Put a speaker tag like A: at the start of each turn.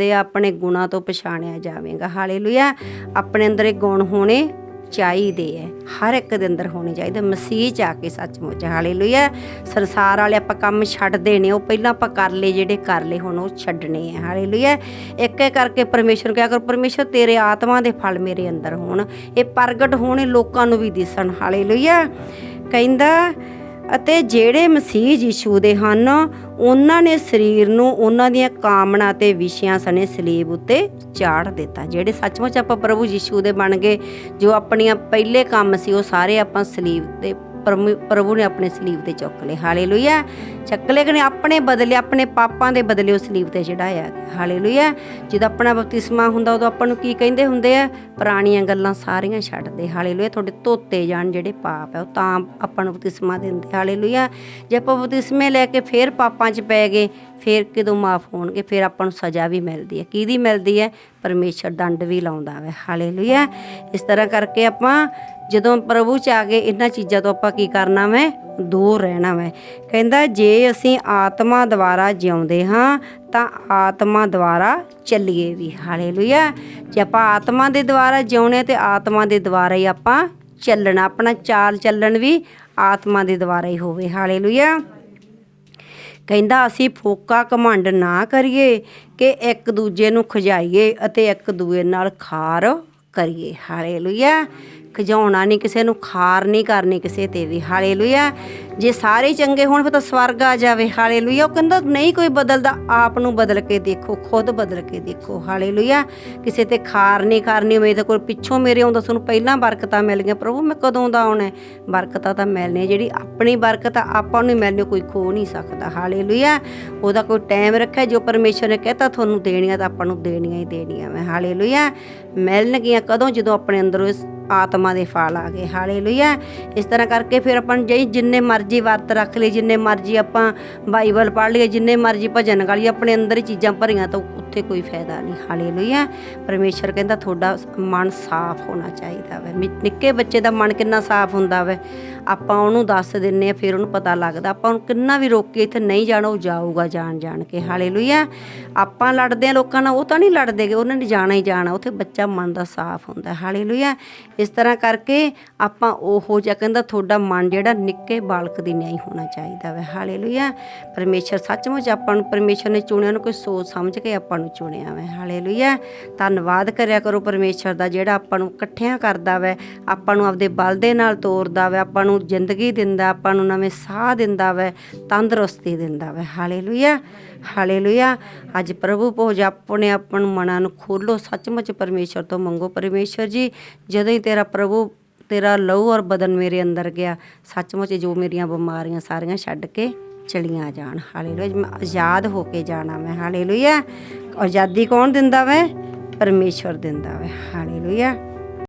A: ਹੁੰਦੇ ਆਪਣੇ ਗੁਣਾਂ ਤੋਂ ਪਛਾਣਿਆ ਜਾਵੇਗਾ। ਹਾਲੇਲੂਇਆ। ਆਪਣੇ ਅੰਦਰ ਇਹ ਗੁਣ ਹੋਣੇ ਚਾਹੀਦੇ ਹੈ ਹਰ ਇੱਕ ਦੇ ਅੰਦਰ ਹੋਣੇ ਚਾਹੀਦੇ। ਮਸੀਹ ਚ ਆ ਕੇ ਸੱਚਮੁੱਚ। ਹਾਲੇਲੂਇਆ। ਸੰਸਾਰ ਵਾਲੇ ਆਪਾਂ ਕੰਮ ਛੱਡ ਦੇਣੇ ਉਹ ਪਹਿਲਾਂ ਆਪਾਂ ਕਰ ਲਏ, ਜਿਹੜੇ ਕਰ ਲਏ, ਹੁਣ ਉਹ ਛੱਡਣੇ ਆ ਹਾਲੇਲੂਇਆ। ਇੱਕ ਇੱਕ ਕਰਕੇ ਪਰਮੇਸ਼ਰ ਨੂੰ ਕਿਹਾ ਕਰ, ਪਰਮੇਸ਼ਰ, ਤੇਰੇ ਆਤਮਾ ਦੇ ਫਲ ਮੇਰੇ ਅੰਦਰ ਹੋਣ। ਇਹ ਪ੍ਰਗਟ ਹੋਣੇ ਲੋਕਾਂ ਨੂੰ ਵੀ ਦਿਸਣ। ਹਾਲੇਲੂਇਆ। ਕਹਿੰਦਾ ਅਤੇ ਜਿਹੜੇ ਮਸੀਹ ਯੀਸ਼ੂ ਦੇ ਹਨ, ਉਹਨਾਂ ਨੇ ਸਰੀਰ ਨੂੰ ਉਹਨਾਂ ਦੀਆਂ ਕਾਮਨਾ ਤੇ ਵਿਸ਼ਿਆਂ ਸਣੇ ਸਲੀਬ ਉੱਤੇ ਚਾੜ ਦਿੱਤਾ। ਜਿਹੜੇ ਸੱਚਮੁੱਚ ਆਪਾਂ ਪ੍ਰਭੂ ਯੀਸ਼ੂ ਦੇ ਬਣ ਗਏ, ਜੋ ਆਪਣੀਆਂ ਪਹਿਲੇ ਕੰਮ ਸੀ, ਉਹ ਸਾਰੇ ਆਪਾਂ ਸਲੀਬ ਤੇ ਪ੍ਰਭੂ ਨੇ ਆਪਣੇ ਸਲੀਬ ਤੇ ਚੁੱਕ ਲਏ ਹਾਲੇਲੂਇਆ। ਚੱਕ ਲਏ ਕਿ ਨਹੀਂ ਆਪਣੇ ਬਦਲੇ, ਆਪਣੇ ਪਾਪਾਂ ਦੇ ਬਦਲੇ ਉਹ ਸਲੀਬ ਤੇ ਚੜਾਇਆ ਗਿਆ। ਹਾਲੇਲੂਇਆ। ਜਦੋਂ ਆਪਣਾ ਬਪਤਿਸਮਾ ਹੁੰਦਾ, ਉਦੋਂ ਆਪਾਂ ਨੂੰ ਕੀ ਕਹਿੰਦੇ ਹੁੰਦੇ ਆ? ਪੁਰਾਣੀਆਂ ਗੱਲਾਂ ਸਾਰੀਆਂ ਛੱਡਦੇ। ਹਾਲੇਲੂਇਆ। ਤੁਹਾਡੇ ਧੋਤੇ ਜਾਣ ਜਿਹੜੇ ਪਾਪ ਹੈ ਉਹ ਤਾਂ ਆਪਾਂ ਨੂੰ ਬਪਤਿਸਮਾ ਦਿੰਦੇ। ਹਾਲੇਲੂਇਆ। ਜੇ ਆਪਾਂ ਬਪਤਿਸਮੇ ਲੈ ਕੇ ਫੇਰ ਪਾਪਾਂ 'ਚ ਪੈ ਗਏ ਫਿਰ ਕਿਦੋਂ ਮਾਫ ਹੋਣਗੇ, ਫਿਰ ਆਪਾਂ ਨੂੰ ਸਜ਼ਾ ਵੀ ਮਿਲਦੀ ਹੈ। ਕਿਹਦੀ ਮਿਲਦੀ ਹੈ? ਪਰਮੇਸ਼ਰ ਦੰਡ ਵੀ ਲਾਉਂਦਾ ਹੈ ਹਾਲੇਲੂਇਆ। ਇਸ ਤਰ੍ਹਾਂ ਕਰਕੇ ਆਪਾਂ ਜਦੋਂ ਪ੍ਰਭੂ ਚ ਆ ਗਏ, ਇਹਨਾਂ ਚੀਜ਼ਾਂ ਤੋਂ ਆਪਾਂ ਕੀ ਕਰਨਾ ਵੈ? ਦੂਰ ਰਹਿਣਾ ਵੈ। ਕਹਿੰਦਾ, ਜੇ ਅਸੀਂ ਆਤਮਾ ਦੁਆਰਾ ਜਿਉਂਦੇ ਹਾਂ, ਤਾਂ ਆਤਮਾ ਦੁਆਰਾ ਚੱਲੀਏ ਵੀ। ਹਾਲੇਲੂਇਆ। ਜੇ ਆਪਾਂ ਆਤਮਾ ਦੇ ਦੁਆਰਾ ਜਿਉਣੇ ਤੇ ਆਤਮਾ ਦੇ ਦੁਆਰਾ ਹੀ ਆਪਾਂ ਚੱਲਣਾ। ਆਪਣਾ ਚਾਲ ਚੱਲਣ ਵੀ ਆਤਮਾ ਦੇ ਦੁਆਰਾ ਹੀ ਹੋਵੇ। ਹਾਲੇਲੂਇਆ। ਕਹਿੰਦਾ ਅਸੀਂ ਫੋਕਾ ਘਮੰਡ ਨਾ ਕਰੀਏ ਕਿ ਇੱਕ ਦੂਜੇ ਨੂੰ ਖਜਾਈਏ ਅਤੇ ਇੱਕ ਦੂਏ ਨਾਲ ਖਾਰ ਕਰੀਏ। ਹਾਲੇਲੂਇਆ। ਖਿਜਾਉਣਾ ਨਹੀਂ ਕਿਸੇ ਨੂੰ ਖਾਰ ਨਹੀਂ ਕਰਨੀ ਕਿਸੇ ਤੇ ਵੀ। ਹਾਲੇਲੂਇਆ। ਜੇ ਸਾਰੇ ਚੰਗੇ ਹੋਣ ਫਿਰ ਤਾਂ ਸਵਰਗ ਆ ਜਾਵੇ। ਹਾਲੇਲੂਇਆ। ਉਹ ਕਹਿੰਦਾ ਨਹੀਂ ਕੋਈ ਬਦਲਦਾ। ਆਪ ਨੂੰ ਬਦਲ ਕੇ ਦੇਖੋ ਖੁਦ ਬਦਲ ਕੇ ਦੇਖੋ। ਹਾਲੇਲੂਇਆ। ਕਿਸੇ ਤੇ ਖਾਰ ਨਹੀਂ ਕਰਨੀ ਉਮੀਦ ਤਾਂ ਕੋਈ ਪਿੱਛੋਂ ਮੇਰੇ ਆਉਂਦਾ ਤੁਹਾਨੂੰ ਪਹਿਲਾਂ ਬਰਕਤਾਂ ਮਿਲ ਗਈਆਂ ਪ੍ਰਭੂ ਮੈਂ ਕਦੋਂ ਦਾ ਆਉਣਾ ਬਰਕਤਾਂ ਤਾਂ ਮਿਲਣੀ ਜਿਹੜੀ ਆਪਣੀ ਬਰਕਤ ਆ, ਆਪਾਂ ਨੂੰ ਹੀ ਮਿਲਣੀ ਕੋਈ ਖੋ ਨਹੀਂ ਸਕਦਾ। ਹਾਲੇਲੂਇਆ। ਉਹਦਾ ਕੋਈ ਟਾਈਮ ਰੱਖਿਆ ਜੋ ਪਰਮੇਸ਼ਰ ਨੇ ਕਹਿਤਾ ਤੁਹਾਨੂੰ ਦੇਣੀਆਂ ਤਾਂ ਆਪਾਂ ਨੂੰ ਦੇਣੀਆਂ ਹੀ ਦੇਣੀਆਂ ਮੈਂ ਹਾਲੇਲੂਇਆ। ਮਿਲਣਗੀਆਂ ਕਦੋਂ? ਜਦੋਂ ਆਪਣੇ ਅੰਦਰੋਂ ਆਤਮਾ ਦੇ ਫਲ ਆ ਗਏ। ਹਾਲੇਲੂਇਆ। ਇਸ ਤਰ੍ਹਾਂ ਕਰਕੇ ਫਿਰ ਆਪਾਂ ਨੂੰ ਜਿੰਨੇ ਮਰਜ਼ੀ ਵਰਤ ਰੱਖ ਲਈ ਜਿੰਨੇ ਮਰਜ਼ੀ ਆਪਾਂ ਬਾਈਬਲ ਪੜ੍ਹ ਲਈਏ, ਜਿੰਨੇ ਮਰਜ਼ੀ ਭਜਨ ਗਾ ਲਈਏ, ਆਪਣੇ ਅੰਦਰ ਹੀ ਚੀਜ਼ਾਂ ਭਰੀਆਂ ਤਾਂ ਉੱਥੇ ਕੋਈ ਫਾਇਦਾ ਨਹੀਂ। ਹਾਲੇਲੂਇਆ। ਪਰਮੇਸ਼ਰ ਕਹਿੰਦਾ ਤੁਹਾਡਾ ਮਨ ਸਾਫ਼ ਹੋਣਾ ਚਾਹੀਦਾ ਵੈ। ਨਿੱਕੇ ਬੱਚੇ ਦਾ ਮਨ ਕਿੰਨਾ ਸਾਫ਼ ਹੁੰਦਾ ਵੈ। ਆਪਾਂ ਉਹਨੂੰ ਦੱਸ ਦਿੰਨੇ ਆ, ਫਿਰ ਉਹਨੂੰ ਪਤਾ ਲੱਗਦਾ। ਆਪਾਂ ਉਹਨੂੰ ਕਿੰਨਾ ਵੀ ਰੋਕ ਕੇ ਇੱਥੇ ਨਹੀਂ ਜਾਣਾ, ਉਹ ਜਾਊਗਾ ਜਾਣ ਜਾਣ ਕੇ। ਹਾਲੇਲੂਇਆ। ਆਪਾਂ ਲੜਦੇ ਆ ਲੋਕਾਂ ਨਾਲ, ਉਹ ਤਾਂ ਨਹੀਂ ਲੜਦੇਗੇ ਉਹਨਾਂ ਨੇ ਜਾਣਾ ਹੀ ਜਾਣਾ। ਉੱਥੇ ਬੱਚਾ ਮਨ ਦਾ ਸਾਫ਼ ਹੁੰਦਾ। ਹਾਲੇਲੂਇਆ। ਇਸ ਤਰ੍ਹਾਂ ਕਰਕੇ ਆਪਾਂ ਉਹੋ ਜਿਹਾ ਕਹਿੰਦਾ ਤੁਹਾਡਾ ਮਨ ਜਿਹੜਾ ਨਿੱਕੇ ਬਾਲਕ ਦੀ ਨਹੀਂ ਹੋਣਾ ਚਾਹੀਦਾ ਵੈ। ਹਾਲੇਲੂਇਆ। ਪਰਮੇਸ਼ਰ ਸੱਚਮੁੱਚ ਆਪਾਂ ਨੂੰ, ਪਰਮੇਸ਼ਰ ਨੇ ਚੁਣਿਆ ਨੂੰ ਕੋਈ ਸੋਚ ਸਮਝ ਕੇ ਆਪਾਂ ਨੂੰ ਚੁਣਿਆ ਵੈ। ਹਾਲੇਲੂਇਆ। ਧੰਨਵਾਦ ਕਰਿਆ ਕਰੋ ਪਰਮੇਸ਼ਰ ਦਾ ਜਿਹੜਾ ਆਪਾਂ ਨੂੰ ਇਕੱਠਿਆਂ ਕਰਦਾ ਵੈ। ਆਪਾਂ ਨੂੰ ਆਪਦੇ ਬਲ ਦੇ ਨਾਲ ਤੋਰਦਾ ਵੈ। ਆਪਾਂ ਨੂੰ ਜ਼ਿੰਦਗੀ ਦਿੰਦਾ, ਆਪਾਂ ਨੂੰ ਨਵੇਂ ਸਾਹ ਦਿੰਦਾ ਵੈ। ਤੰਦਰੁਸਤੀ ਦਿੰਦਾ ਵੈ। ਹਾਲੇਲੂਇਆ। ਹਾਲੇਲੂਇਆ। ਅੱਜ ਪ੍ਰਭੂ ਭੋਜ ਆਪਣੇ ਆਪਣ ਮਨਾਂ ਨੂੰ ਖੋਲੋ ਸੱਚਮੁੱਚ ਪਰਮੇਸ਼ਰ ਤੋਂ ਮੰਗੋ। ਪਰਮੇਸ਼ਰ ਜੀ, ਜਦੋਂ ਹੀ ਤੇਰਾ ਪ੍ਰਭੂ, ਤੇਰਾ ਲਹੂ ਔਰ ਬਦਨ ਮੇਰੇ ਅੰਦਰ ਗਿਆ। ਸੱਚਮੁੱਚ ਜੋ ਮੇਰੀਆਂ ਬਿਮਾਰੀਆਂ ਸਾਰੀਆਂ ਛੱਡ ਕੇ ਚਲੀਆਂ ਜਾਣ। ਹਾਲੇਲੂਇਆ ਮੈਂ ਆਜ਼ਾਦ ਹੋ ਕੇ ਜਾਣਾ ਮੈਂ। ਹਾਲੇਲੂਇਆ ਆਜ਼ਾਦੀ ਕੌਣ ਦਿੰਦਾ ਵੈ? ਪਰਮੇਸ਼ਰ ਦਿੰਦਾ ਵੈ। ਹਾਲੇਲੂਇਆ